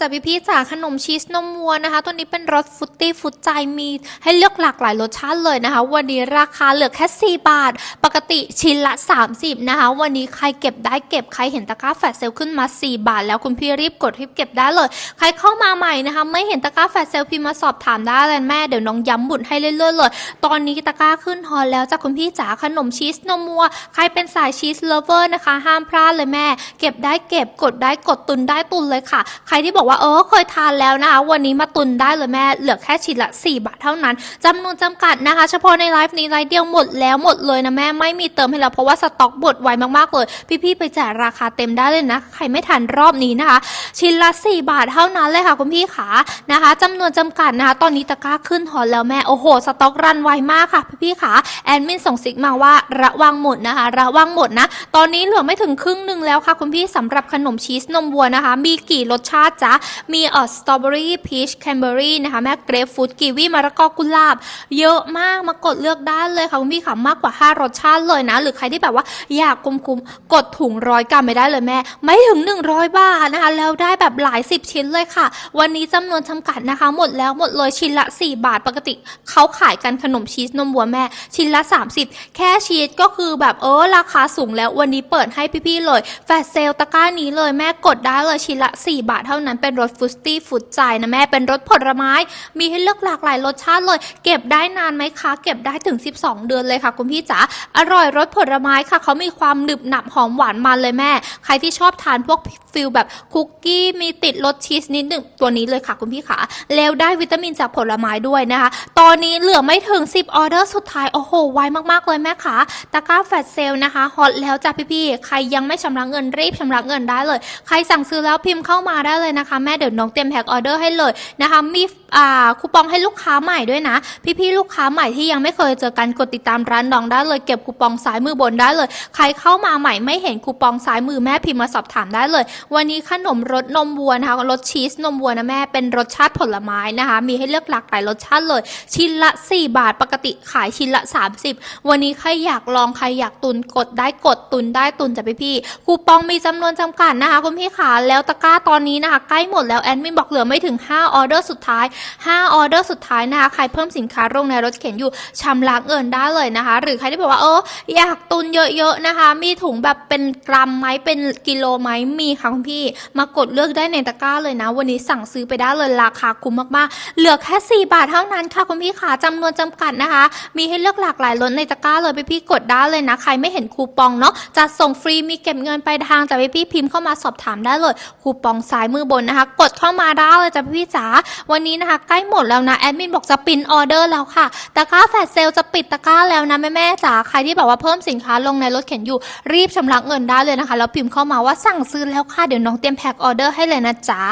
จากพี่พี่ๆจากขนมชีสนมวัวนะคะ ตัวนี้เป็นรสฟุตตี้ฟุตใจมีให้เลือกหลากหลายรสชาติเลยนะคะ วันนี้ราคาเหลือแค่ 4 บาท กติชิ้นละ 30 นะคะ วันนี้ใครเก็บได้เก็บใครเห็นตะกร้าแฟลชเซลขึ้นมา 4 บาท แล้วคุณพี่รีบกดรีบเก็บได้เลย ใครเข้ามาใหม่นะคะ ไม่เห็นตะกร้าแฟลชเซลพิมมาสอบถามได้เลยแม่เดี๋ยวน้องย้ำบุญให้เรื่อยๆเลย ตอนนี้ตะกร้าขึ้นฮอลแล้วจากคุณพี่จ๋าขนมชีสนมวัว ใครเป็นสายชีสเลเวอร์นะคะ ห้ามพลาดเลยแม่ เก็บได้เก็บกดได้กดตุนได้ตุนเลยค่ะ ใครที่บอกว่าเออเคยทานแล้วนะคะ วันนี้มาตุนได้เลยแม่ เหลือแค่ชิ้นละ 4 บาทเท่านั้นจำนวนจำกัดนะคะ เฉพาะในไลฟ์นี้ไลฟ์เดียวหมดแล้วหมดเลยนะแม่ไม่มีเติมให้แล้วเพราะว่าสต็อกหมดไวมากๆเลยพี่ๆไปจ่ายราคาเต็มได้เลยนะ ใครไม่ทันรอบนี้นะคะ ชิ้นละ 4 บาทเท่านั้นเลยค่ะคุณพี่ขานะคะจำนวนจำกัดนะคะ ตอนนี้ตะกร้าขึ้นหอนแล้วแม่โอ้โห สต็อกรันไวมากค่ะพี่ๆขาแอดมินส่งซิกมาว่าระวังหมดนะคะ ระวังหมดนะ ตอนนี้เหลือไม่ถึงครึ่งหนึ่งแล้วค่ะคุณพี่สำหรับขนมชีสนมวัวนะคะ มีกี่รสชาติจ๊ะมีเอ่อสตรอเบอรี่พีชแคนเบอรี่นะคะแม่เกรฟฟรุตกีวีมะระกอกุหลาบ เยอะมากมากดเลือกได้เลยค่ะคุณพี่ค่ะมากกว่า 5 รสชาติเลยนะ หรือใครที่แบบว่าอยากคุ้มๆกดถุงร้อยกรัมไปได้เลยแม่ ไม่ถึง 100 บาทนะคะ แล้วได้แบบหลาย 10 ชิ้นเลยค่ะ วันนี้จำนวนจำกัดนะคะ หมดแล้วหมดเลยชิ้นละ 4 บาทปกติเขาขายกันขนมชีสนมวัวแม่ ชิ้นละ 30 แค่ชีสก็คือแบบเออราคาสูงแล้ววันนี้เปิดให้พี่ๆเลยแฟลชเซลตะกร้านี้เลยแม่กดได้เลยชิ้นละ 4 บาทเท่านั้นเป็นรสฟรุตตี้ฟุตใจนะแม่เป็นรสผลไม้ มีให้เลือกหลากหลายรสชาติเลย เก็บได้นานไหมคะ เก็บได้ถึง 12 เดือนเลยค่ะ คุณพี่จ๋าอร่อยรสผลไม้ค่ะเขามีความหนึบหนับหอมหวานมันเลยแม่ ใครที่ชอบทานพวกฟิลแบบคุกกี้มีติดรสชีสนิดหนึ่งตัวนี้เลยค่ะคุณพี่ขาแล้วได้วิตามินจากผลไม้ด้วยนะคะ ตอนนี้เหลือไม่ถึง 10 ออเดอร์สุดท้าย โอ้โห ไวมากๆเลยแม่ขาตะกร้าแฟลชเซลนะคะฮอตแล้วจ้ะพี่ๆใครยังไม่ชำระเงินรีบชำระเงินได้เลย ใครสั่งซื้อแล้วพิมพ์เข้ามาได้เลยนะคะ แม่เดี๋ยวน้องเตรียมแพ็คออเดอร์ให้เลยนะคะมีอ่าคูปองให้ลูกค้าใหม่ด้วยนะ พี่ๆลูกค้าใหม่ที่ยังไม่เคยเจอกันกดติดตามร้านน้องได้เลยเก็บคููปองซ้ายมือบนได้เลย ใครเข้ามาใหม่ไม่เห็นคูปองซ้ายมือแม่พิมพ์มาสอบถามได้เลย วันนี้ขนมรสนมวัวนะคะรสชีสนมวัวนะแม่เป็นรสชาติผลไม้นะคะ มีให้เลือกหลากหลายรสชาติเลย ชิ้นละ 4 บาทปกติขายชิ้นละ 30 วันนี้ใครอยากลองใครอยากตุนกดได้กดตุนได้ตุนจ้ะพี่พี่คูปองมีจำนวนจำกัดนะคะคุณพี่ขาแล้วตะกร้าตอนนี้นะคะใกล้หมดแล้วแอดมินบอกเหลือไม่ถึง 5 ออเดอร์สุดท้าย 5 ออเดอร์สุดท้ายนะคะใครเพิ่มสินค้าลงในรถเข็นอยู่ชำระเงินได้เลยนะคะ หรือใครที่บอกว่าเอออยากตุนเยอะๆนะคะ มีถุงแบบเป็นกรัมไหมเป็นกิโลไหมมีค่ะคุณพี่ มากดเลือกได้ในตะกร้าเลยนะ วันนี้สั่งซื้อไปได้เลยราคาคุ้มมากๆ เหลือแค่ 4 บาทเท่านั้นค่ะคุณพี่ขาจำนวนจำกัดนะคะ มีให้เลือกหลากหลายรถในตะกร้าเลยพี่ๆกดได้เลยนะ ใครไม่เห็นคูปองเนาะจะส่งฟรีมีเก็บเงินไปลายทางจากพี่ๆพิมพ์เข้ามาสอบถามได้เลยคูปองซ้ายมือบนนะคะ กดเข้ามาได้เลยจ้ะพี่จ๋าวันนี้นะคะ ใกล้หมดแล้วนะแอดมินบอกจะปินออเดอร์แล้วค่ะตะกร้าแฟลชเซลจะปิดตะกร้าแล้วนะแม่ๆจ๋าใครที่แบบว่าเพิ่มสินค้าลงในรถเข็นอยู่รีบชำระเงินได้เลยนะคะแล้วพิมพ์เข้ามาว่าสั่งซื้อแล้วค่ะเดี๋ยวน้องเตรียมแพ็คออเดอร์ให้เลยนะจ๊ะ